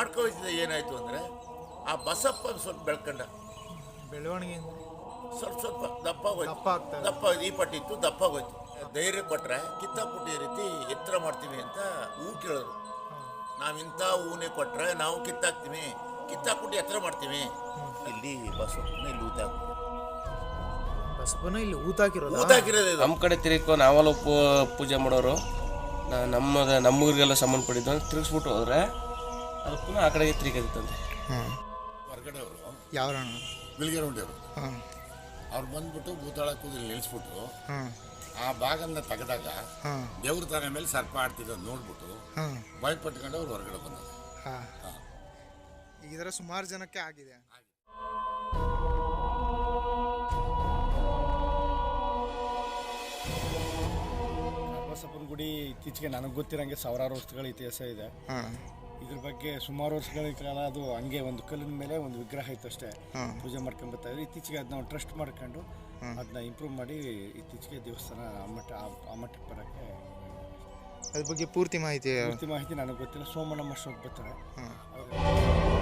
ಮಾಡ್ಕೋಯ್ತಿದ್ದೆ ಏನಾಯಿತು ಅಂದರೆ ಆ ಬಸಪ್ಪ ಸ್ವಲ್ಪ ಬೆಳ್ಕೊಂಡ. ಬೆಳವಣಿಗೆ ಸ್ವಲ್ಪ ಸ್ವಲ್ಪ ದಪ್ಪ ಹೋಯ್ತು. ದಪ್ಪ ಆಗ್ತಾರೆ. ದಪ್ಪ ಈ ಪಟ್ಟಿತ್ತು ದಪ್ಪ ಹೋಯ್ತು. ಧೈರ್ಯ ಕೊಟ್ಟರೆ ಕಿತ್ತಾಪುಟ್ಟಿ ರೀತಿ ಎತ್ತರ ಮಾಡ್ತೀವಿ ಅಂತ ಹೂ ಕೇಳೋದು ನಾವು ಇಂಥ ಹೂನೇ ಕೊಟ್ಟರೆ ನಾವು ಕಿತ್ತಾಕ್ತೀವಿ. ಕಿತ್ತಾಕ್ಬಿಟ್ಟು ಎತ್ತರ ಮಾಡ್ತೀವಿ. ಇಲ್ಲಿ ಬಸಪ್ಪನ ಇಲ್ಲಿ ಊತಾಕ ಬಸಪ್ಪನ ಇಲ್ಲಿ ಊತಾಕಿರೋದು ಊತಾಕಿರೋದು ಇದು. ನಮ್ಮ ಕಡೆ ತಿರುಗಿಕೊ ನಾವೆಲ್ಲ ಪೂ- ಪೂಜೆ ಮಾಡೋರು. ನಮ್ಮ ನಮ್ಮದ ನಮ್ಮೂರಿಗೆಲ್ಲ ಸಂಬಂಧಪಟ್ಟಿದ್ದು. ಅಂತ ತಿರುಗಿಸ್ಬಿಟ್ಟು ಹೋದ್ರೆ ಅದು ಪುನಃ ಆ ಕಡೆಗೆ ತಿರುಗತ್ತಂತೆ ಹಾಂ ಹೊರಗಡೆ ಅವರು ಯಾವ ಬಿಳಿಗೆರೆ ಉಂಡೆಯವರು ಹಾಂ ಅವ್ರು ಬಂದ್ಬಿಟ್ಟು ಭೂತಾಳ ಕೂದಲು ನಿಲ್ಲಿಸ್ಬಿಟ್ಟು ಹಾಂ ಆ ಭಾಗನ ತೆಗೆದಾಗ ಹಾಂ ದೇವ್ರ ತಲೆ ಮೇಲೆ ಸರ್ಪ ಆಡ್ತಿದ್ದೋದು ನೋಡ್ಬಿಟ್ಟು ಹಾಂ ಬಾಯ್ ಪಟ್ಕೊಂಡು ಅವ್ರು ಹೊರಗಡೆ ಬಂದರು ಹಾಂ. ಈಗ ಇದರ ಸುಮಾರು ಜನಕ್ಕೆ ಆಗಿದೆ. ಬಸಪ್ಪನ ಗುಡಿ ಇತ್ತೀಚೆಗೆ ನನಗೆ ಗೊತ್ತಿರಂಗೆ ಸಾವಿರಾರು ವರ್ಷಗಳ ಇತಿಹಾಸ ಇದೆ. ಹಾಂ. ಇದ್ರ ಬಗ್ಗೆ ಸುಮಾರು ವರ್ಷಗಳ ಕಾಲ ಅದು ಹಂಗೆ ಒಂದು ಕಲ್ಲಿನ ಮೇಲೆ ಒಂದು ವಿಗ್ರಹ ಇತ್ತು ಅಷ್ಟೇ. ಪೂಜೆ ಮಾಡ್ಕೊಂಡು ಬರ್ತಾ ಇದ್ರು. ಇತ್ತೀಚೆಗೆ ಅದನ್ನ ನಾವು ಟ್ರಸ್ಟ್ ಮಾಡ್ಕೊಂಡು ಅದನ್ನ ಇಂಪ್ರೂವ್ ಮಾಡಿ ಇತ್ತೀಚೆಗೆ ದೇವಸ್ಥಾನ ಆ ಮಠ ಆ- ಮಟ್ಟಕ್ಕೆ ಬರೋಕ್ಕೆ ಅದ್ರ ಬಗ್ಗೆ ಪೂರ್ತಿ ಮಾಹಿತಿ ಪೂರ್ತಿ ಮಾಹಿತಿ ನನಗೆ ಗೊತ್ತಿಲ್ಲ. ಸೋಮಣ್ಣಮ್ಮ ಅಂತ ಬರ್ತಾರೆ. ಹಾಂ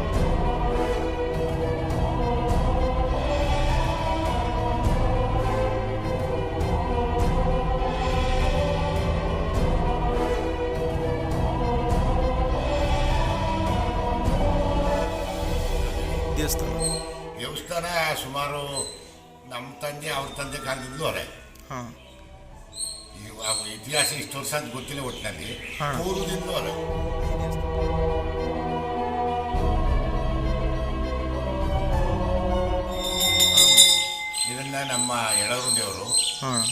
ಸುಮಾರು ನಮ್ಮ ತಂದೆ ಅವ್ರ ತಂದೆ ಕಾಲದಿಂದಲೂ ಅವರೇ. ಹಾಂ. ಇತಿಹಾಸ ಇಷ್ಟು ವರ್ಷ ಅಂತ ಗೊತ್ತಿಲ್ಲ ಒಟ್ಟಿನಲ್ಲಿ. ಪೂರ್ವದಿಂದಲೂ ಅವರೇ. ಇದನ್ನ ನಮ್ಮ ಎಳರುಂಡಿಯವರು ಹಾಂ.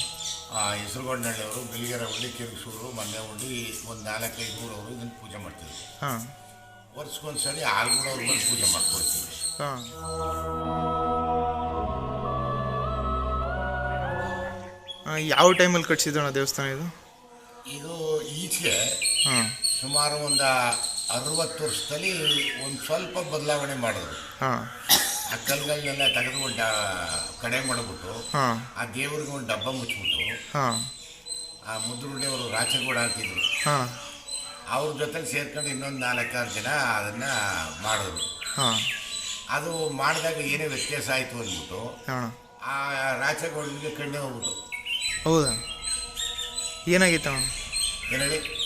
ಹೆಸರುಗೊಂಡಳ್ಳಿಯವರು ಬಿಳಿಗೆರೆ ಉಳ್ಳಿ ಕಿರುಸೂರು ಮೊನ್ನೆ ಉಳ್ಳಿ ಒಂದು ನಾಲ್ಕೈದು ಊರವರು ಇದನ್ನು ಪೂಜೆ ಮಾಡ್ತೀವಿ ಹಾಂ. ವರ್ಷಕ್ಕೊಂದ್ಸರಿ ಆಲ್ಗೂಡವ್ರು ಬಂದು ಪೂಜೆ ಮಾಡ್ಕೊಡ್ತೀವಿ ಯಾವ ಟೈಮಲ್ಲಿ ಕಟ್ಸಿದ್ದಣ್ಣ ದೇವಸ್ಥಾನ ಇದು? ಇದು ಈಚೆಗೆ ಹಾಂ. ಸುಮಾರು ಒಂದು ಅರವತ್ತು ವರ್ಷದಲ್ಲಿ ಒಂದು ಸ್ವಲ್ಪ ಬದಲಾವಣೆ ಮಾಡಿದ್ರು. ಹಾಂ. ಆ ಕಲ್ಲುಗಳನ್ನೆಲ್ಲ ತೆಗೆದು ಒಂದು ಕಡೆ ಮಾಡಿಬಿಟ್ಟು ಹಾಂ. ಆ ದೇವ್ರಿಗೆ ಒಂದು ಡಬ್ಬ ಮುಚ್ಚಿಬಿಟ್ಟು ಹಾಂ. ಆ ಮುದ್ರುಂಡೆಯವರು ರಾಚಗೌಡ ಅಂತಿದ್ರು. ಹಾಂ. ಅವ್ರ ಜೊತೆ ಸೇರ್ಕೊಂಡು ಇನ್ನೊಂದು ನಾಲ್ಕಾರು ಜನ ಅದನ್ನು ಮಾಡಿದ್ರು. ಹಾಂ. ಅದು ಮಾಡಿದಾಗ ಏನೇ ವ್ಯತ್ಯಾಸ ಆಯಿತು ಅಂದ್ಬಿಟ್ಟು ಹಾಂ. ಆ ರಾಚಗೌಡನಿಗೆ ಕಣ್ಣೆ ಹೋಗ್ಬಿಟ್ಟು ಹೌದಾ? ಏನಾಗಿತ್ತು ಅಣ್ಣ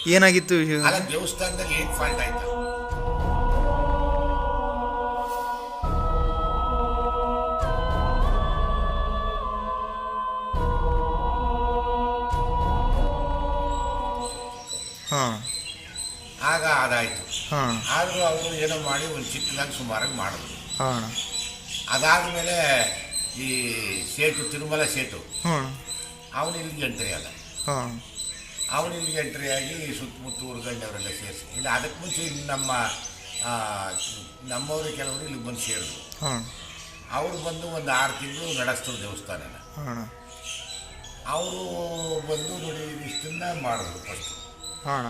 ಏನಾಗಿತ್ತು ಅಲ್ಲ ದೇವಸ್ಥಾನದಲ್ಲಿ ಏನು ಫಾಲ್ಟ್ ಆಯ್ತು? ಹಾಂ. ಆಗ ಅದಾಯಿತು. ಹಾಂ. ಆದರೂ ಅವರು ಏನೋ ಮಾಡಿ ಒಂದು ಚಿಕ್ಕದಾಗಿ ಸುಮಾರಾಗಿ ಮಾಡಿದ್ರು. ಹಾಂ. ಅದಾದ ಅದಾದಮೇಲೆ ಈ ಸೇತು ತಿರುಮಲ ಸೇತು ಹಾಂ. ಅವನು ಇಲ್ಲಿಗೆ ಎಂಟ್ರಿ ಆದ ಹಾಂ. ಅವನು ಇಲ್ಲಿಗೆ ಎಂಟ್ರಿ ಆಗಿ ಸುತ್ತಮುತ್ತ ಊರುಗಳವರೆಲ್ಲ ಸೇರಿಸಿ. ಇಲ್ಲ ಅದಕ್ಕೆ ಮುಂಚೆ ಇಲ್ಲಿ ನಮ್ಮ ನಮ್ಮವರು ಕೆಲವರು ಇಲ್ಲಿಗೆ ಬಂದು ಸೇರಿದ್ರು. ಹಾಂ. ಅವರು ಬಂದು ಒಂದು ಆರು ತಿಂಗಳು ನಡೆಸ್ತರು ದೇವಸ್ಥಾನ ಹಾಂ. ಅವರು ಬಂದು ನೋಡಿ ಇಷ್ಟನ್ನ ಮಾಡಿದ್ರು ಫಸ್ಟು ಹಾಂ.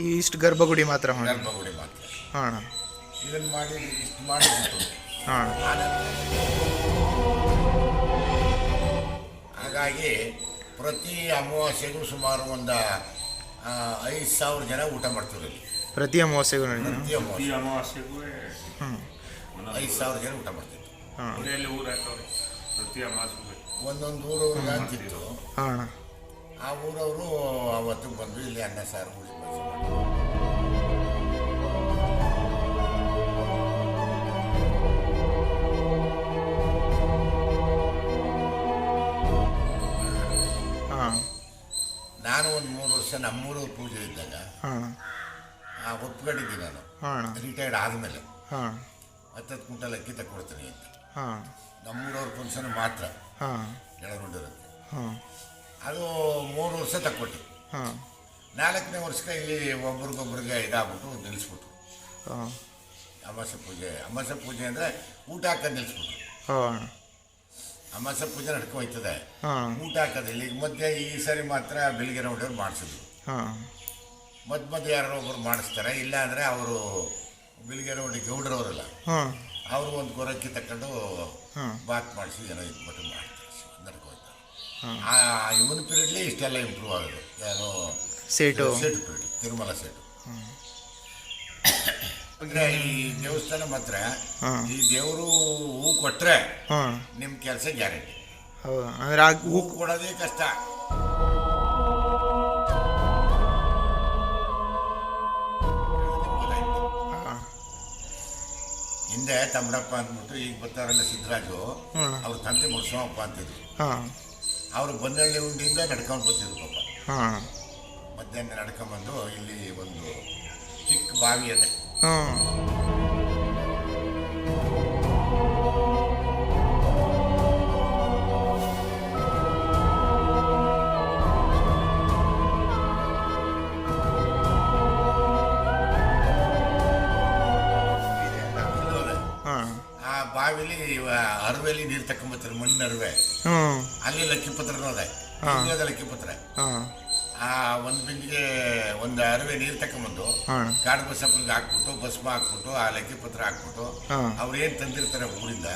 ಈ ಇಷ್ಟು ಗರ್ಭಗುಡಿ ಮಾತ್ರ ಗರ್ಭಗುಡಿ ಮಾತ್ರ. ಹಾಂ. ಇದನ್ನು ಮಾಡಿ ಇಷ್ಟು ಮಾಡಿ ಹಾಂ. ಹಾಗಾಗಿ ಪ್ರತಿ ಅಮಾವಾಸ್ಯೆಗೂ ಸುಮಾರು ಒಂದು ಐದು ಸಾವಿರ ಜನ ಊಟ ಮಾಡ್ತಿದ್ರು ಇಲ್ಲಿ. ಪ್ರತಿ ಅಮಾವಾಸ್ಯೆಗೂ ಪ್ರತಿ ಅಮಾವಾಸ್ಯೆಗೂ ಐದು ಸಾವಿರ ಜನ ಊಟ ಮಾಡ್ತಿದ್ರು ಊರು ಪ್ರತಿ ಅಮಾವಾಸ್ಯೆಗೂ ಒಂದೊಂದು ಊರವ್ರಿಗೆ ಅಂತಿತ್ತು ಹಾಂ ಆ ಊರವರು ಅವತ್ತು ಬಂದು ಇಲ್ಲಿ ಅನ್ನ ಸಾರು ನಾನು ಒಂದು ಮೂರು ವರ್ಷ ನಮ್ಮೂರು ಪೂಜೆ ಇದ್ದಾಗ ಒಪ್ಕೊಂಡಿದ್ದೆ ನಾನು. ರಿಟೈರ್ಡ್ ಆದಮೇಲೆ. ಹಾಂ. ಹತ್ತತ್ತು ಕ್ವಿಂಟಲ್ ಅಕ್ಕಿ ತಗೊಡ್ತೀನಿ ಅಂತ. ಹಾಂ. ನಮ್ಮೂರವ್ರ ಫಂಕ್ಷನ್ ಮಾತ್ರ. ಹಾಂ. ಎಳಗೊಂಡಿರುತ್ತೆ ಅದು ಮೂರು ವರ್ಷ ತಕ್ಕೊಟ್ಟು. ನಾಲ್ಕನೇ ವರ್ಷಕ್ಕೆ ಇಲ್ಲಿ ಒಬ್ರಿಗೊಬ್ರಿಗೆ ಇದಾಗ್ಬಿಟ್ಟು ನಿಲ್ಲಿಸ್ಬಿಟ್ರು. ಹಾಂ. ಅಮಾಸೆ ಪೂಜೆ. ಅಮಾಸೆ ಪೂಜೆ ಅಂದರೆ ಊಟ ಹಾಕೋದು ನಿಲ್ಲಿಸ್ಬಿಟ್ರು. ಅಮಾಸೆ ಪೂಜೆ ನಡ್ಕೊ ಹೋಯ್ತದೆ ಹಾಂ. ಊಟ ಹಾಕೋದಿಲ್ಲ ಈಗ ಮಧ್ಯೆ ಈ ಸರಿ ಮಾತ್ರ ಬೆಳಿಗ್ಗೆ ನೋಡಿದ್ರು ಮಾಡಿಸಿದ್ರು. ಹಾಂ. ಮಧ್ಯ ಮಧ್ಯೆ ಯಾರೋ ಒಬ್ಬರು ಮಾಡಿಸ್ತಾರೆ. ಇಲ್ಲ ಅಂದರೆ ಅವರು ಬೆಳಿಗ್ಗೆ ನೋಡಿ ಗೌಡ್ರವರಲ್ಲ. ಹಾಂ. ಅವರು ಒಂದು ಗೊರಕ್ಕಿ ತಕೊಂಡು ಬಾತ್ ಮಾಡಿಸಿ ಏನೋ ಇದು ಮಟ್ಟು ಮಾಡ್ತಾರೆ. ನಡ್ಕೊಯ್ತಾರೆ. ಆ ಇವನ್ ಪೀರಿಯಡ್ಲಿ ಇಷ್ಟೆಲ್ಲ ಇಂಪ್ರೂವ್ ಆಗೋದು. ಯಾರೋ ಸೇಟು. ಸೇಟು ಪೀರಿಯಡ್ ತಿರುಮಲ ಸೇಟು. ಅಂದ್ರೆ ಈ ದೇವಸ್ಥಾನ ಮಾತ್ರ. ಈ ದೇವರು ಹೂ ಕೊಟ್ರೆ ನಿಮ್ ಕೆಲಸ ಗ್ಯಾರಂಟಿ. ಅಂದ್ರೆ ಆ ಹೂ ಕೊಡೋದೇ ಕಷ್ಟ. ಹಿಂದೆ ತಮ್ಮಡಪ್ಪ ಅಂದ್ಬಿಟ್ಟು ಈಗ ಬರ್ತಾರಲ್ಲ ಸಿದ್ದರಾಜು. ಅವ್ರ ತಂದೆ ಮುರ್ಸೋಮಪ್ಪ ಅಂತಿದ್ರು. ಹಾಂ. ಅವರು ಬಂದಳ್ಳಿ ಉಂಡಿಯಿಂದ ನಡ್ಕೊಂಡು ಬರ್ತಿದ್ರು ಪಾಪ. ಮಧ್ಯಾಹ್ನ ನಡ್ಕೊಂಡ್ಬಂದು ಇಲ್ಲಿ ಒಂದು ಚಿಕ್ಕ ಬಾವಿ ಅದೆ. ಹಾಂ ಇಲ್ಲೋರೆ. ಹಾಂ ಆ ಬಾವಿಲಿ ಅರವೆಲಿ ನೀರು ತಕೊಂಬತ್ತಾರೆ ಮಣ್ಣಿನ ಅರವೆ ಹ್ಞೂ ಅಲ್ಲಿ ಲಕ್ಕಿ ಪತ್ರನೂ ಅದೆ ಹಾ. ಇಲ್ಲದ ಲಕ್ಕಿ ಪತ್ರ ಕಾಡು ಬಸಪ್ಪನಿಗೆ ಹಾಕ್ಬಿಟ್ಟು ಭಸ್ಮ ಹಾಕ್ಬಿಟ್ಟು ಆ ಲೆಕ್ಕ ಪತ್ರ ಹಾಕ್ಬಿಟ್ಟು ಹಾ. ಅವ್ರು ಏನು ತಂದಿರ್ತಾರೆ ಊರಿಂದ.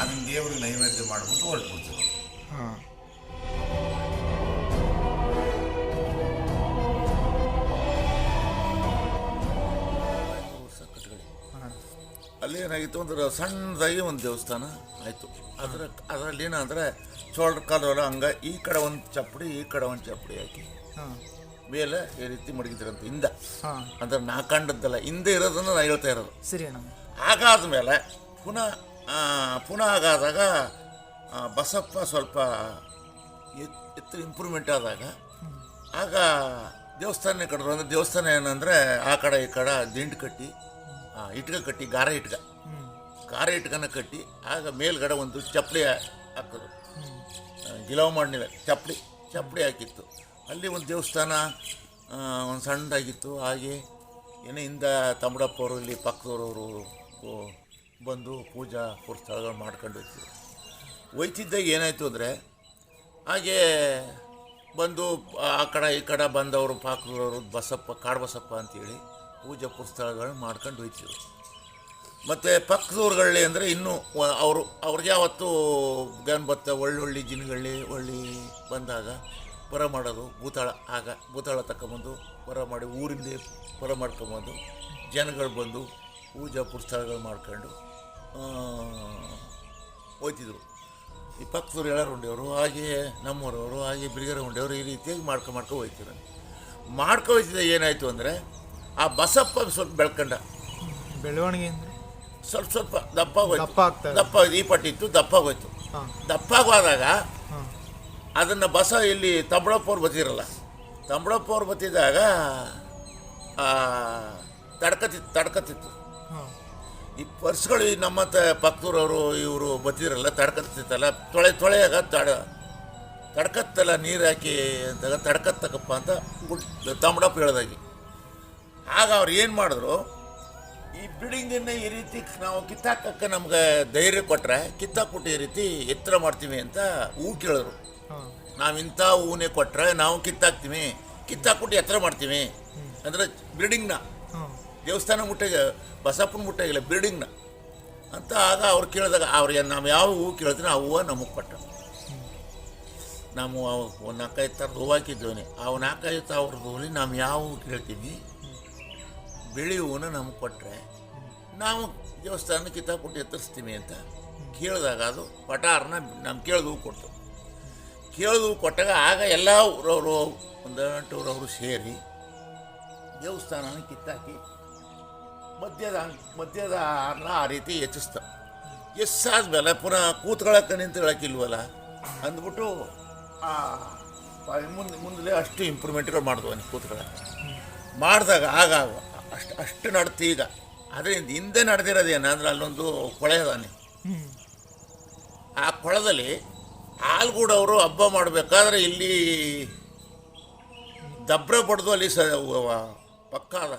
ಅದನ್ನ ದೇವ್ರಿಗೆ ನೈವೇದ್ಯ ಮಾಡ್ಬಿಟ್ಟು ಹೊರಟ್ಬಿಡ್ತಾರೆ. ಹಾಂ. ಅಲ್ಲಿ ಏನಾಗಿತ್ತು ಅಂದ್ರೆ ಸಣ್ಣದಾಗಿ ಒಂದು ದೇವಸ್ಥಾನ ಆಯಿತು. ಅದರ ಅದರಲ್ಲಿ ಏನಂದ್ರೆ ಚೋಳ್ರ ಕಾಲದಲ್ಲ ಹಂಗ ಈ ಕಡೆ ಒಂದು ಚಪ್ಪಡಿ ಈ ಕಡೆ ಒಂದು ಚಪ್ಪಡಿ ಹಾಕಿ. ಮೇಲೆ ಈ ರೀತಿ ಮಡಗಿದ್ರಂತ ಹಿಂದ. ಹಾಂ. ಅಂದ್ರೆ ನಾ ಕಂಡದ್ದಲ್ಲ ಹಿಂದೆ ಇರೋದನ್ನು ನಾ ಹೇಳ್ತಾ ಇರೋದು. ಸರಿ ಅಣ್ಣ. ಹಾಗಾದ ಮೇಲೆ ಪುನಃ ಆ, ಪುನಃ ಹಾಗಾದಾಗ ಆ, ಬಸಪ್ಪ ಸ್ವಲ್ಪ ಎತ್- ಎತ್ತರ ಇಂಪ್ರೂವ್ಮೆಂಟ್ ಆದಾಗ ಆಗ ದೇವಸ್ಥಾನ ಕಟ್ಟಿದ್ರು ಅಂದರೆ ದೇವಸ್ಥಾನ ಏನಂದರೆ ಆ ಕಡೆ ಈ ಕಡೆ ದಿಂಡು ಕಟ್ಟಿ ಆ, ಇಟ್ಕ ಕಟ್ಟಿ ಗಾರ ಇಟ್ಕ. ಗಾರ ಇಟ್ಕನ ಕಟ್ಟಿ ಆಗ ಮೇಲ್ಗಡೆ ಒಂದು ಚಪ್ಪಲಿ ಹಾಕೋದು. ಗಿಲಾವ್ ಮಾಡಿಲ್ಲ ಚಪ್ಪಲಿ ಚಪ್ಪಲಿ ಹಾಕಿತ್ತು. ಅಲ್ಲಿ ಒಂದು ದೇವಸ್ಥಾನ ಒಂದು ಸಣ್ಣದಾಗಿತ್ತು. ಹಾಗೆ ಏನೋ ಇಂದ ತಮ್ಮಡಪ್ಪವರು ಇಲ್ಲಿ ಪಕ್ಕದವ್ರವರು ಬಂದು ಪೂಜಾ ಸ್ಥಳಗಳು ಮಾಡ್ಕೊಂಡು ಹೋಗ್ತಿದ್ರು. ಹೋಯ್ತಿದ್ದಾಗ ಏನಾಯಿತು ಅಂದರೆ, ಹಾಗೆ ಬಂದು ಆ ಕಡೆ ಈ ಕಡೆ ಬಂದವರು ಪಾಕದವರು ಬಸಪ್ಪ ಕಾಡು ಬಸಪ್ಪ ಅಂತೇಳಿ ಪೂಜಾ ಪುಸ್ತಕಗಳನ್ನ ಮಾಡ್ಕೊಂಡು ಹೋಯ್ತಿದ್ರು. ಮತ್ತು ಪಕ್ಕದೂರುಗಳಲ್ಲಿ ಅಂದರೆ ಇನ್ನೂ ಅವರು, ಅವ್ರಿಗೆ ಯಾವತ್ತು ಗಣಬತ್ತ ಒಳ್ಳೊಳ್ಳಿ ಜಿನ್ಗಳ್ಳಿ ಒಳ್ಳೆ ಬಂದಾಗ ಪರ ಮಾಡೋದು ಭೂತಾಳ ಆಗ ಭೂತಾಳ ತಗೊಂಬಂದು ಬರ ಮಾಡಿ ಊರಿಂದ ಬರ ಮಾಡ್ಕೊಂಬಂದು ಜನಗಳು ಬಂದು ಪೂಜಾ ಪುಸ್ತಕಗಳು ಮಾಡ್ಕೊಂಡು ಹೋಯ್ತಿದ್ರು. ಈ ಪಕ್ಕದವ್ರು ಎಲ್ಲರೂ ಉಂಡೆಯವರು ಹಾಗೆಯೇ ನಮ್ಮೂರವರು ಹಾಗೆ ಬಿಳಿಗೆರೆ ಉಂಡೆಯವರು ಈ ರೀತಿಯಾಗಿ ಮಾಡ್ಕೊ ಮಾಡ್ಕೊ ಹೋಯ್ತಿದ್ರು. ಮಾಡ್ಕೊ ಹೋಯ್ತಿದ್ದ ಏನಾಯಿತು ಅಂದರೆ ಆ ಬಸಪ್ಪ ಸ್ವಲ್ಪ ಬೆಳ್ಕೊಂಡ. ಬೆಳವಣಿಗೆ ಸ್ವಲ್ಪ ಸ್ವಲ್ಪ ದಪ್ಪ ಹೋಯ್ತು. ದಪ್ಪ ಈ ಪಟ್ಟಿತ್ತು ದಪ್ಪ ಹೋಯ್ತು. ದಪ್ಪ ದಪ್ಪಾಗೋದಾಗ ಅದನ್ನು ಬಸ ಇಲ್ಲಿ ತಂಬಳಪ್ಪವ್ರು ಬತ್ತಿರಲ್ಲ ತಂಬಳಪ್ಪವ್ರು ಬತ್ತಿದಾಗ ತಡ್ಕತಿತ್ತು. ತಡ್ಕತಿತ್ತು ಈ ಪರ್ಸ್ಗಳು ಈ ನಮ್ಮ ಪಕ್ಕದೂರವರು ಇವರು ಬತ್ತಿರಲ್ಲ ತಡ್ಕತ್ತಿತ್ತಲ್ಲ ತೊಳೆ ತೊಳೆಯಾಗ ತಡ ತಡ್ಕತ್ತಲ್ಲ ನೀರು ಹಾಕಿ ಅಂತಾಗ ತಡ್ಕತ್ತಕ್ಕಪ್ಪ ಅಂತ ಗುಡ್ ತಮ್ಮಡಪ್ಪ ಹೇಳ್ದಾಗಿ. ಆಗ ಅವ್ರು ಏನು ಮಾಡಿದ್ರು ಈ ಬಿಲ್ಡಿಂಗನ್ನು ಈ ರೀತಿ ನಾವು ಕಿತ್ತಾಕಕ್ಕೆ ನಮ್ಗೆ ಧೈರ್ಯ ಕೊಟ್ಟರೆ ಕಿತ್ತಾಕ್ಬಿಟ್ಟು ಈ ರೀತಿ ಎತ್ತರ ಮಾಡ್ತೀವಿ ಅಂತ ಹೂ ಕೇಳಿದ್ರು. ಹಾಂ ನಾವು ಕೊಟ್ರೆ ಕೊಟ್ಟರೆ ನಾವು ಕಿತ್ತಾಕ್ತೀವಿ. ಕಿತ್ತಾಕ್ಬಿಟ್ಟು ಎತ್ತರ ಮಾಡ್ತೀವಿ. ಅಂದರೆ ಬಿಲ್ಡಿಂಗ್ನ ದೇವಸ್ಥಾನ ಮುಟ್ಟೆಗೆ ಬಸಪ್ಪನ ಮುಟ್ಟೆಗಿಲ್ಲ ಬಿಲ್ಡಿಂಗ್ನ ಅಂತ ಆಗ ಅವ್ರು ಕೇಳಿದಾಗ ಅವ್ರಿಗೆ ನಾವು ಯಾವ ಹೂವು ಕೇಳ್ತೀನಿ ಆ ಹೂವು ನಮಗೆ ಕೊಟ್ಟ ನಾವು ಒಂದು ನಾಲ್ಕೈದು ಥರದ ಹೂವು ಹಾಕಿದ್ದೇವೆ. ಆ ನಾಲ್ಕೈದು ಸಾವಿರದ ಹೂವಲ್ಲಿ ನಾವು ಯಾವ ಹೂವು ಕೇಳ್ತೀವಿ? ಬಿಳಿ ಹೂವನ್ನ ನಮಗೆ ಕೊಟ್ಟರೆ ನಾವು ದೇವಸ್ಥಾನಕ್ಕೆ ಕಿತ್ತಾಕ್ಬಿಟ್ಟು ಎತ್ತರಿಸ್ತೀವಿ ಅಂತ ಕೇಳಿದಾಗ ಅದು ಪಟಾರನ ನಮ್ಗೆ ಕೇಳಿದ ಹೂವು ಕೊಡ್ತು. ಕೇಳಿದ ಕೊಟ್ಟಾಗ ಆಗ ಎಲ್ಲ ಊರವರು ಒಂದು ಎಂಟು ಊರವರು ಸೇರಿ ದೇವಸ್ಥಾನನ ಕಿತ್ತಾಕಿ ಮದ್ಯದ ಮದ್ಯದ ಅನ್ನ ಆ ರೀತಿ ಹೆಚ್ಚಿಸ್ತ. ಎಷ್ಟಾದ್ಮೇಲೆ ಪುನಃ ಕೂತ್ಕೊಳ್ಳೋಕೆ ನಿಂತ್ಕೊಳ್ಳೋಕ್ಕಿಲ್ವಲ್ಲ ಅಂದ್ಬಿಟ್ಟು ಆ ಮುಂದೆ ಮುಂದೆ ಅಷ್ಟು ಇಂಪ್ರೂವ್ಮೆಂಟ್ಗಳು ಮಾಡಿದ್ವು ಅವನಿಗೆ ಕೂತ್ಕೊಳ್ಳೋಕೆ ಮಾಡಿದಾಗ ಆಗ ಅಷ್ಟು ಅಷ್ಟು ನಡ್ತು ಈಗ. ಅದರಿಂದ ಹಿಂದೆ ನಡೆದಿರೋದೇನು? ಅಂದ್ರೆ ಅಲ್ಲೊಂದು ಕೊಳೆ ಅದಾನೆ. ಆ ಕೊಳದಲ್ಲಿ ಆಲ್ಗೂಡವರು ಹಬ್ಬ ಮಾಡಬೇಕಾದ್ರೆ ಇಲ್ಲಿ ದಬ್ರ ಬಡ್ದು ಅಲ್ಲಿ ಸ ಪಕ್ಕ ಅದ.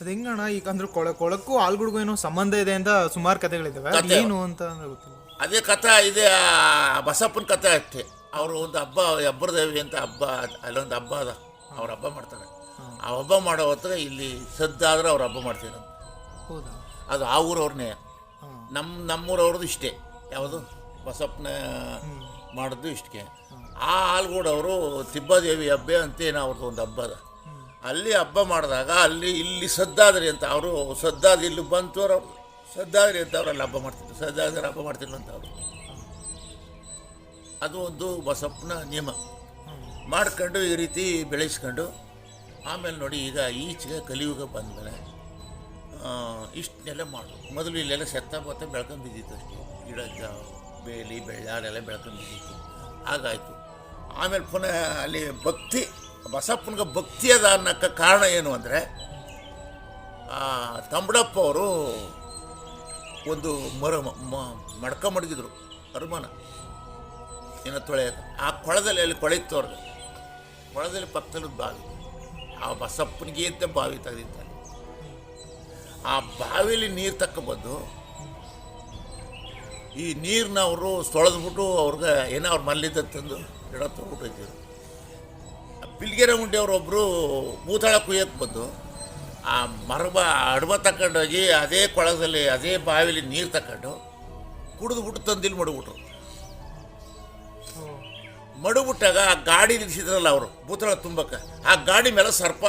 ಅದು ಹೆಂಗಣ್ಣ ಈಗ ಅಂದ್ರೆ ಕೊಳ ಕೊಳಕ್ಕೂ ಆಲ್ಗುಡ್ಗೂ ಏನೋ ಸಂಬಂಧ ಇದೆ ಅಂತ ಸುಮಾರು ಕಥೆಗಳಿದ್ದಾವೆ ಏನು ಅಂತ ಅಂದ್ರೆ ಗೊತ್ತಿಲ್ಲ. ಅದೇ ಕಥೆ ಇದೆ ಆ ಬಸಪ್ಪನ ಕಥೆ ಅಷ್ಟೇ. ಅವರು ಒಂದು ಹಬ್ಬ ಅಬ್ಬರ ದೇವಿ ಅಂತ ಹಬ್ಬ ಅಲ್ಲೊಂದು ಹಬ್ಬ ಅದ. ಅವ್ರ ಹಬ್ಬ ಮಾಡ್ತಾರೆ. ಆ ಹಬ್ಬ ಮಾಡೋ ಹತ್ರ ಇಲ್ಲಿ ಸದ್ದಾದ್ರೆ ಅವ್ರ ಹಬ್ಬ ಮಾಡ್ತೀರ ಹೌದಾ? ಅದು ಆ ಊರವ್ರನ್ನೇ. ನಮ್ಮ ನಮ್ಮೂರವ್ರದ್ದು ಇಷ್ಟೇ. ಯಾವುದು? ಬಸಪ್ಪನ ಮಾಡಿದ್ದು ಇಷ್ಟಕ್ಕೆ. ಆ ಆಲ್ಗೂಡವರು ತಿಬ್ಬಾದೇವಿ ಹಬ್ಬ ಅಂತೇನು ಅವ್ರದ್ದು ಒಂದು ಹಬ್ಬ ಅದ. ಅಲ್ಲಿ ಹಬ್ಬ ಮಾಡಿದಾಗ ಅಲ್ಲಿ ಇಲ್ಲಿ ಸದ್ದಾದ್ರಿ ಅಂತ ಅವರು ಸದ್ದಾದ ಇಲ್ಲಿ ಬಂತು ಅವರು. ಸದ್ದಾದ್ರಿ ಅಂತ ಅವ್ರು ಅಲ್ಲಿ ಹಬ್ಬ ಮಾಡ್ತಿದ್ರು. ಸದ್ದಾದ್ರೆ ಹಬ್ಬ ಮಾಡ್ತಿಲ್ಲ ಅಂತ ಅವರು. ಅದು ಒಂದು ಬಸಪ್ಪನ ನಿಯಮ. ಮಾಡ್ಕೊಂಡು ಈ ರೀತಿ ಬೆಳೆಸ್ಕೊಂಡು ಆಮೇಲೆ ನೋಡಿ ಈಗ ಈಚೆಗೆ ಕಲಿಯುಗ ಬಂದಮೇಲೆ ಇಷ್ಟನ್ನೆಲ್ಲ ಮಾಡು ಮೊದಲು ಇಲ್ಲೆಲ್ಲ ಸೆತ್ತ ಬತ್ತ ಬೆಳ್ಕೊಂಡು ಬಿದ್ದಿತ್ತು ಅಷ್ಟೇ. ಗಿಡ ಬೇಲಿ ಬೆಳ್ಳಾರೆಲ್ಲ ಬೆಳ್ಕೊಂಡು ಬಿದ್ದಿತ್ತು ಹಾಗಾಯಿತು. ಆಮೇಲೆ ಪುನಃ ಅಲ್ಲಿ ಭಕ್ತಿ, ಬಸಪ್ಪನಿಗೆ ಭಕ್ತಿ ಅದ ಅನ್ನೋಕ್ಕೆ ಕಾರಣ ಏನು ಅಂದರೆ ತಂಬಡಪ್ಪ ಅವರು ಒಂದು ಮರ ಮಡ್ಕ ಮಡಗಿದ್ರು, ಅರಮಾನ. ಏನೋ ತೊಳೆಯೋದು ಆ ಕೊಳದಲ್ಲಿ ಅಲ್ಲಿ ಕೊಳೆಯಿತು ಅವ್ರದ್ದು. ಕೊಳದಲ್ಲಿ ಪಕ್ಕದಲ್ಲಿ ಬಾವಿ. ಆ ಬಸಪ್ಪನಿಗೆ ಅಂತ ಬಾವಿ ತೆಗೆದಿದ್ದಾರೆ ಆ ಬಾವಿಲಿ ನೀರು ತಕ್ಕೊಬಂದು ಈ ನೀರನ್ನ ಅವರು ತೊಳೆದ್ಬಿಟ್ಟು ಅವ್ರಿಗೆ ಏನೋ ಅವ್ರ ಮಲ್ಲಿದ್ದ ತಂದು ಗಿಡ ತೊಗೊಬಿಟ್ಟಿದ್ರು ಪಿಲ್ಗೆರೆ ಉಂಡೆಯವರೊಬ್ಬರು ಭೂತಾಳ ಕುಯ್ಯಕ್ಕೆ ಬಂದು, ಆ ಮರಬ ಅಡವ ತಗೊಂಡೋಗಿ ಅದೇ ಕೊಳದಲ್ಲಿ, ಅದೇ ಬಾವಿಲಿ ನೀರು ತಗೊಂಡು ಕುಡಿದ್ಬಿಟ್ಟು ತಂದಿಲ್ಲಿ ಮಡಗ್ಬಿಟ್ರು ಮಡಗ್ಬಿಟ್ಟಾಗ ಆ ಗಾಡಿ ನಿಲ್ಲಿಸಿದ್ರಲ್ಲ ಅವರು ಭೂತಾಳ ತುಂಬಕ್ಕೆ, ಆ ಗಾಡಿ ಮೇಲೆ ಸರ್ಪ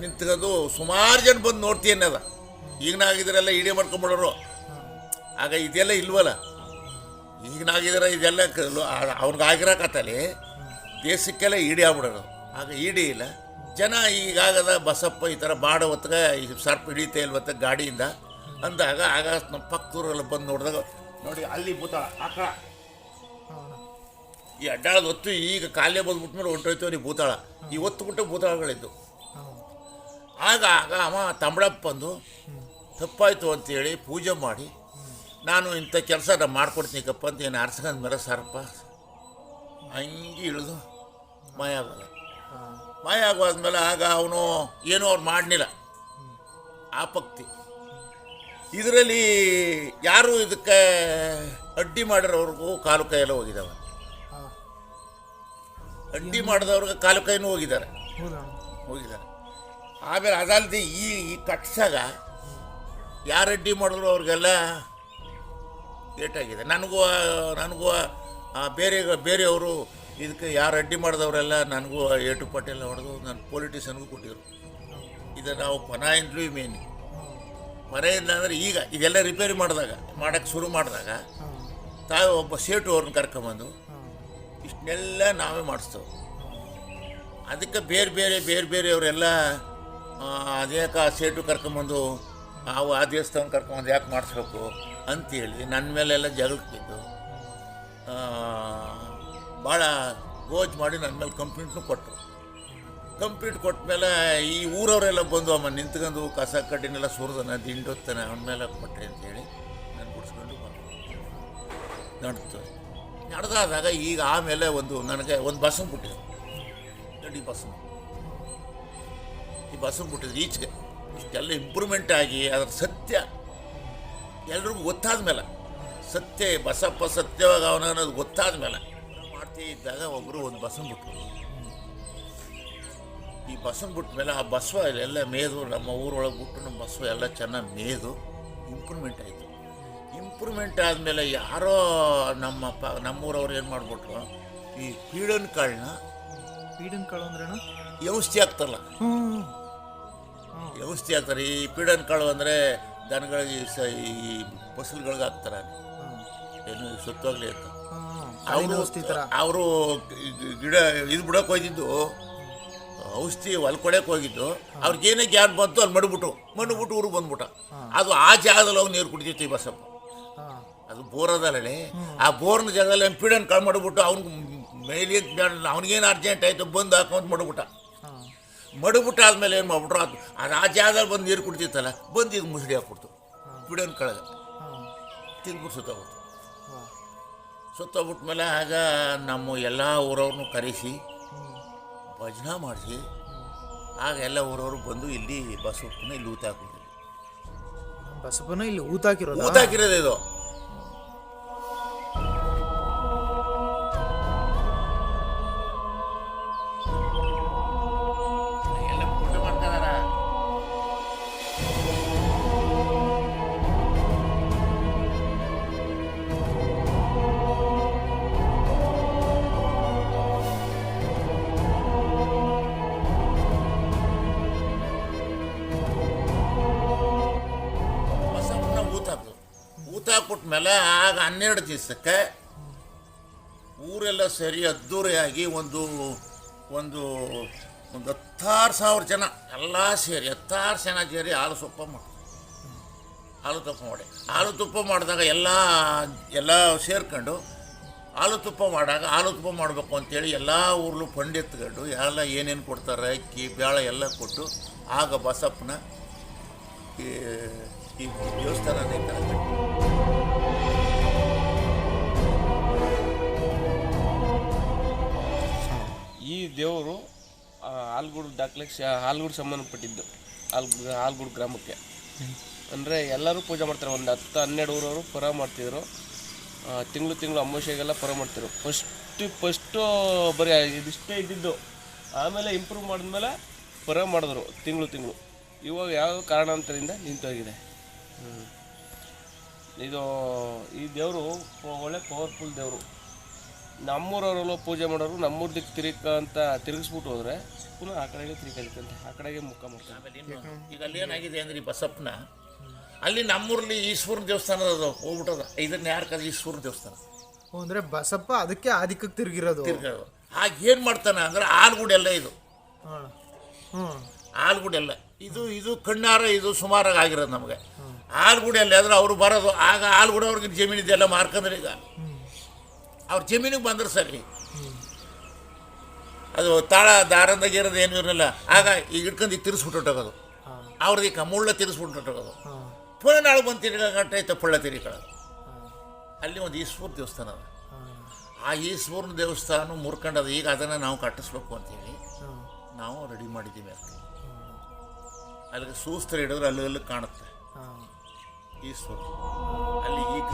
ನಿಂತ್ಕೊಂಡು ಸುಮಾರು ಜನ ಬಂದು ನೋಡ್ತೀನಿ ಅದ ಈಗ ನಾಗಿದ್ರೆಲ್ಲ ಇಡೀ ಮಾಡ್ಕೊಂಬಿಡೋರು. ಆಗ ಇದೆಲ್ಲ ಇಲ್ವಲ್ಲ? ಈಗಿನಾಗಿದ್ರೆ ಇದೆಲ್ಲ ಅವ್ನಿಗಾಗಿರೋ ಕತ್ತಲೆ ದೇಶಕ್ಕೆಲ್ಲ ಈಡಿ ಆಗ್ಬಿಡೋರು ಆಗ ಈಡಿ ಇಲ್ಲ. ಜನ ಈಗಾಗದ ಬಸಪ್ಪ ಈ ಥರ ಮಾಡೋ ಹೊತ್ತಿಗೆ ಈ ಸರ್ಪ್ ಹಿಡಿತೇ ಇಲ್ವತ್ತ ಗಾಡಿಯಿಂದ ಅಂದಾಗ ಆಗ ನಮ್ಮ ಪಕ್ಕದೂರಲ್ಲಿ ಬಂದು ನೋಡಿದಾಗ, ನೋಡಿ ಅಲ್ಲಿ ಭೂತಾಳ ಆಕಳ. ಈ ಅಡ್ಡಾಳದ ಹೊತ್ತು ಈಗ ಕಾಲೇ ಬಂದ್ಬಿಟ್ಮೇಲೆ ಹೊಂಟೋಯ್ತು ನೀ ಭೂತಾಳ. ಈ ಹೊತ್ತು ಬಿಟ್ಟು ಭೂತಾಳಗಳಿದ್ದು. ಆಗ ಆಗ ಅವ ತಂಬಡಪ್ಪ ಬಂದು, ತಪ್ಪಾಯಿತು ಅಂತೇಳಿ ಪೂಜೆ ಮಾಡಿ ನಾನು ಇಂಥ ಕೆಲಸ ನಾನು ಮಾಡ್ಕೊಡ್ತೀನಿಕಪ್ಪ ಅಂತ ಏನು ಅರ್ಸ್ಕೊಂಡ ಮೇಲೆ ಸಾರಪ್ಪ? ಹಂಗೆ ಇಳಿದು. ಮಾಯ ಆಗೋದ. ಮಾಯ ಆಗೋದ್ಮೇಲೆ ಆಗ ಅವನು ಏನೂ ಅವ್ರು ಮಾಡಲಿಲ್ಲ ಆಪಕ್ತಿ. ಇದರಲ್ಲಿ ಯಾರು ಇದಕ್ಕೆ ಅಡ್ಡಿ ಮಾಡಿರೋರ್ಗೂ ಕಾಲು ಕೈಯೆಲ್ಲ ಹೋಗಿದ್ದಾವೆ. ಅಡ್ಡಿ ಮಾಡಿದವ್ರಿಗೆ ಕಾಲು ಕೈನೂ ಹೋಗಿದ್ದಾರೆ. ಹೋಗಿದ್ದಾರೆ. ಆಮೇಲೆ ಅದಲ್ಲದೆ ಈ ಈ ಕಟ್ಸಾಗ ಯಾರು ಅಡ್ಡಿ ಮಾಡಿದ್ರು ಅವ್ರಿಗೆಲ್ಲ ಏಟಾಗಿದೆ ನನಗೂ ನನಗೂ ಬೇರೆ, ಬೇರೆಯವರು ಇದಕ್ಕೆ ಯಾರು ಅಡ್ಡಿ ಮಾಡಿದವರೆಲ್ಲ ನನಗೂ ಏಟು ಪಟ್ಟೆಲ್ಲ ಹೊಡೆದು ನಾನು ಪೊಲಿಟಿಷನ್ಗೂ ಕೊಟ್ಟಿದ್ರು. ಇದು ನಾವು ಪನಾಯಿಂದಲೂ ಮೇನ್. ಮನೆಯಿಂದ ಅಂದರೆ ಈಗ ಇದೆಲ್ಲ ರಿಪೇರಿ ಮಾಡಿದಾಗ, ಮಾಡೋಕ್ಕೆ ಶುರು ಮಾಡಿದಾಗ ತಾವು ಒಬ್ಬ ಸೇಟು ಅವ್ರನ್ನ ಕರ್ಕೊಂಬಂದು ಇಷ್ಟನ್ನೆಲ್ಲ ನಾವೇ ಮಾಡಿಸ್ತೇವೆ. ಅದಕ್ಕೆ ಬೇರೆ ಬೇರೆ ಬೇರೆ, ಬೇರೆಯವರೆಲ್ಲ ಅದ್ಯಾಕೆ ಆ ಸೇಟು ಕರ್ಕೊಂಬಂದು ನಾವು ಆ ದೇವಸ್ಥಾನ ಕರ್ಕೊಂಬಂದು ಯಾಕೆ ಮಾಡಿಸ್ಬೇಕು? ಅಂತೇಳಿ ನನ್ನ ಮೇಲೆಲ್ಲ ಜಗಳಕ್ಕೆ ಬಿದ್ದು ಭಾಳ ಗೋಜ್ ಮಾಡಿ ನನ್ನ ಮೇಲೆ ಕಂಪ್ಲೇಂಟ್ನು ಕೊಟ್ಟರು. ಕಂಪ್ಲೀಟ್ ಕೊಟ್ಟ ಮೇಲೆ ಈ ಊರವರೆಲ್ಲ ಬಂದು ಅಮ್ಮ ನಿಂತ್ಕೊಂಡು ಕಸ ಕಡ್ಡಿನೆಲ್ಲ ಸುರಿದನ ದಿಂಡೊತ್ತಾನೆ, ಅವನ ಮೇಲೆ ಕೊಟ್ಟೆ ಅಂತೇಳಿ ನಾನು ಬಿಡಿಸ್ಕೊಂಡು ಬಂದು. ನಡ್ತು. ನಡೆದಾದಾಗ ಈಗ ಆಮೇಲೆ ಒಂದು ನನಗೆ ಒಂದು ಬಸ್ಸನ್ನು ಬಿಟ್ಟಿದ್ರು. ದೊಡ್ಡ ಬಸ್ಸನ್ನು. ಈ ಬಸ್ಸನ್ನು ಬಿಟ್ಟಿದ್ರು ಈಚೆಗೆ. ಇಷ್ಟೆಲ್ಲ ಇಂಪ್ರೂವ್ಮೆಂಟ್ ಆಗಿ, ಅದರ ಸತ್ಯ ಎಲ್ರಿಗೂ ಗೊತ್ತಾದ ಮೇಲೆ ಸತ್ಯ ಬಸಪ್ಪ ಸತ್ಯವಾಗ ಅವನ ಅನ್ನೋದು ಗೊತ್ತಾದ ಮೇಲೆ ಮಾಡ್ತೀ ಇದ್ದಾಗ ಒಬ್ಬರು ಒಂದು ಬಸನ್ ಬಿಟ್ಟರು ಈ ಬಸವ ಬಿಟ್ಟ ಮೇಲೆ ಆ ಬಸವ ಎಲ್ಲ ಮೇದು ನಮ್ಮ ಊರೊಳಗೆ ಬಿಟ್ಟು ನಮ್ಮ ಬಸವ ಎಲ್ಲ ಚೆನ್ನಾಗಿ ಮೇದು ಇಂಪ್ರೂವ್ಮೆಂಟ್ ಆಯಿತು. ಇಂಪ್ರೂವ್ಮೆಂಟ್ ಆದಮೇಲೆ ಯಾರೋ ನಮ್ಮ ಪ ನಮ್ಮೂರವ್ರು ಏನು ಮಾಡಿಬಿಟ್ರು ಈ ಪೀಡನ್ ಕಾಳನ್ನ ಪೀಡನ್ ಕಾಳು ಅಂದ್ರೇನು? ಔಷಧಿ ಆಗ್ತಾರಲ್ಲ ವ್ಯವಸ್ಥೆ ಔಷಧಿ ಆಗ್ತಾರೆ ಈ ಪೀಡನ್ ಕಾಳು ಅಂದರೆ ದನಗಳಿಗೆ ಸ ಈ ಫಸಲುಗಳಿಗೆ ಹಾಕ್ತಾರೆ. ಏನು ಸುತ್ತೋಗ್ಲಿ ಅಂತ. ಅವರು ಅವರು ಗಿಡ ಇದು ಬಿಡೋಕೆ ಹೋಗಿದ್ದು ಔಷಧಿ ಹೊಲ್ಕೊಡಕ್ಕೆ ಹೋಗಿದ್ದು ಅವ್ರಿಗೇನೇ ಗ್ಯಾನ್ ಬಂತು ಅಲ್ಲಿ ಮಡ್ಬಿಟ್ಟು ಮಡ್ಬಿಟ್ಟು ಊರಿಗೆ ಬಂದ್ಬಿಟ್ಟ. ಅದು ಆ ಜಾಗದಲ್ಲಿ ಹೋಗಿ ನೀರು ಕುಡಿತೈತಿ ಈ ಬಸಪ್ಪ. ಅದು ಬೋರ್ ಅದಲ್ಲೇ ಆ ಬೋರ್ನ ಜಾಗದಲ್ಲಿ ಪೀಡನ್ ಕಳ್ ಮಾಡಿಬಿಟ್ಟು ಅವ್ನಿಗೆ ಮೇಲೆ ಅವ್ನಿಗೇನು ಅರ್ಜೆಂಟ್ ಆಯಿತು ಬಂದು ಹಾಕೊಂಡು ಮಡ್ಬಿಟ್ಟ. ಮಡ್ಬಿಟ್ಟು ಆದಮೇಲೆ ಏನು ಮಾಡ್ಬಿಟ್ರು? ಅದು ಅದು ಆ ಜಾಗದಲ್ಲಿ ಬಂದು ನೀರು ಕುಡ್ತಿತ್ತಲ್ಲ ಬಂದು ಇದು ಮುಸುಡಿ ಹಾಕ್ಬಿಡ್ತು. ಬಿಡೋನ್ ಕಳೆದ ತಿಂದ್ಬಿಟ್ಟು ಸುತ್ತೋಗ್ಬಿಡ್ತು ಸುತ್ತೋಗ್ಬಿಟ್ಮೇಲೆ ಆಗ ನಮ್ಮ ಎಲ್ಲ ಊರವ್ರನ್ನೂ ಕರೆಸಿ ಭಜನ ಮಾಡಿಸಿ ಆಗ ಎಲ್ಲ ಊರವರು ಬಂದು ಇಲ್ಲಿ ಬಸ್ ಹುಟ್ಟಿನ ಇಲ್ಲಿ ಊತ ಹಾಕ್ಬಿಟ್ಟಿದ್ರು ಬಸಪ್ಪನ ಇಲ್ಲಿ ಊತ ಹಾಕಿರೋದು? ಊತ ಹಾಕಿರೋದು ಇದು. ಕೊಟ್ಮೇಲೆ ಆಗ ಹನ್ನೆರಡು ದಿವಸಕ್ಕೆ ಊರೆಲ್ಲ ಸರಿ ಅದ್ದೂರಿಯಾಗಿ ಒಂದು ಒಂದು ಒಂದು ಹತ್ತಾರು ಸಾವಿರ ಜನ ಎಲ್ಲ ಸೇರಿ, ಹತ್ತಾರು ಜನ ಸೇರಿ ಹಾಲು ಸೊಪ್ಪ ಮಾಡಿ ಹಾಲು ತುಪ್ಪ ಮಾಡಿ. ಹಾಲು ತುಪ್ಪ ಮಾಡಿದಾಗ ಎಲ್ಲ ಎಲ್ಲ ಸೇರ್ಕೊಂಡು ಹಾಲು ತುಪ್ಪ ಮಾಡಾಗ ಹಾಲು ತುಪ್ಪ ಮಾಡಬೇಕು ಅಂತೇಳಿ ಎಲ್ಲ ಊರ್ಲು ಪಂಡಿತ್ಕೊಂಡು ಎಲ್ಲ ಏನೇನು ಕೊಡ್ತಾರೆ, ಅಕ್ಕಿ ಬೇಳೆ ಎಲ್ಲ ಕೊಟ್ಟು ಆಗ ಬಸಪ್ಪನ ಈ ಈ ದೇವಸ್ಥಾನ ದೇವರು ಹಾಲ್ಗುಡ್ ದಾಖಲೆ ಹಾಲ್ಗೂಡು ಸಂಬಂಧಪಟ್ಟಿದ್ದು ಹಾಲ್ಗುಡ್ ಆಲ್ಗೂಡು ಗ್ರಾಮಕ್ಕೆ. ಅಂದರೆ ಎಲ್ಲರೂ ಪೂಜೆ ಮಾಡ್ತಾರೆ ಒಂದು ಹತ್ತು ಹನ್ನೆರಡು ಊರವರು ಪರ ಮಾಡ್ತಿದ್ರು. ತಿಂಗಳು ತಿಂಗಳು ಅಮಾವಾಸ್ಯೆಗೆಲ್ಲ ಪರ ಮಾಡ್ತಿದ್ರು. ಫಸ್ಟು ಫಸ್ಟು ಬರೀ ಇದಿಷ್ಟೇ ಇದ್ದಿದ್ದು. ಆಮೇಲೆ ಇಂಪ್ರೂವ್ ಮಾಡಿದ್ಮೇಲೆ ಪರ ಮಾಡಿದ್ರು ತಿಂಗಳು ತಿಂಗಳು. ಇವಾಗ ಯಾವ ಕಾರಣಾಂತರಿಂದ ನಿಂತೋಗಿದೆ. ಇದು ಈ ದೇವರು ಒಳ್ಳೆ ಪವರ್ಫುಲ್ ದೇವರು. ನಮ್ಮೂರವರೆಲ್ಲ ಪೂಜೆ ಮಾಡೋರು ನಮ್ಮೂರ ದಿಕ್ಕು ತಿರುಗ ಅಂತ ತಿರುಗಿಸ್ಬಿಟ್ಟು ಹೋದ್ರೆ ಪುನಃ ಆ ಕಡೆಗೆ ತಿರುಗಲಿಕ್ಕಂತ ಆ ಕಡೆಗೆ ಮುಖ ಮಾಡ್ತಾರೆ ಈಗ ಅಲ್ಲಿ ಏನಾಗಿದೆ ಅಂದ್ರೆ ಈ ಬಸಪ್ಪನ ಅಲ್ಲಿ ನಮ್ಮೂರಲ್ಲಿ ಈಶ್ವರ ದೇವಸ್ಥಾನ ಅದು ಹೋಗ್ಬಿಟ್ಟದ. ಇದನ್ನ ಯಾರು ಕದ ಈಶ್ವರ ದೇವಸ್ಥಾನ. ಅಂದರೆ ಬಸಪ್ಪ ಅದಕ್ಕೆ ಆದಿಕ್ಕಕ್ಕೆ ತಿರುಗಿರೋದು. ತಿರ್ಗೋದು ಆಗ ಏನು ಮಾಡ್ತಾನೆ ಅಂದ್ರೆ ಆಲ್ಗುಡ್ ಎಲ್ಲ ಇದು. ಆಲ್ಗುಡೆಲ್ಲ ಹ್ಞೂ ಆಲ್ಗುಡ್ ಎಲ್ಲ. ಇದು ಇದು ಕಣ್ಣಾರ ಇದು ಸುಮಾರಾಗಿ ಆಗಿರೋದು ನಮಗೆ. ಆಲ್ಗುಡ್ ಎಲ್ಲ ಅಂದ್ರೆ ಅವರು ಬರೋದು. ಆಗ ಆಲ್ಗುಡೆ ಅವ್ರಿಗೆ ಜಮೀನು ಇದೆಲ್ಲ ಮಾರ್ಕಂದ್ರೆ ಈಗ. ಅವ್ರ ಜಮೀನಿಗೆ ಸರ್ ಸರಿ. ಅದು ತಾಳ ದಾರದ ಇರೋದು ಏನು ಇರಲಿಲ್ಲ. ಆಗ ಈಗ ಹಿಡ್ಕೊಂಡು ಈಗ ತಿರ್ಸ್ಬಿಟ್ಟು ಹೊಟ್ಟೋಗೋದು ಹಾಂ. ಅವ್ರದ್ದು ಈಗ ಮುಳ್ಳ ತಿರ್ಸ್ಬಿಟ್ಟು ಹೊಟ್ಟೋಗೋದು ಹಾಂ. ಪುನಃ ನಾಳೆ ಬಂದು ತಿರ್ಗಾ ಗಂಟೆ ಐತೆ ಪಳ್ಳ ಅಲ್ಲಿ ಒಂದು ಈಶ್ವರ ದೇವಸ್ಥಾನ ಅದು. ಆ ಈಶ್ವರನ ದೇವಸ್ಥಾನ ಮುರ್ಕೊಂಡದ ಈಗ ಅದನ್ನು ನಾವು ಕಟ್ಟಿಸ್ಬೇಕು ಅಂತೇಳಿ ನಾವು ರೆಡಿ ಮಾಡಿದ್ದೀವಿ ಅದಕ್ಕೆ. ಅಲ್ಲಿಗೆ ಸೂಸ್ತ್ರ ಹಿಡಿದ್ರೆ ಅಲ್ಲಿ ಅಲ್ಲಿ ಕಾಣುತ್ತೆ. ಈಶ್ವರ ಅಲ್ಲಿ ಈಗ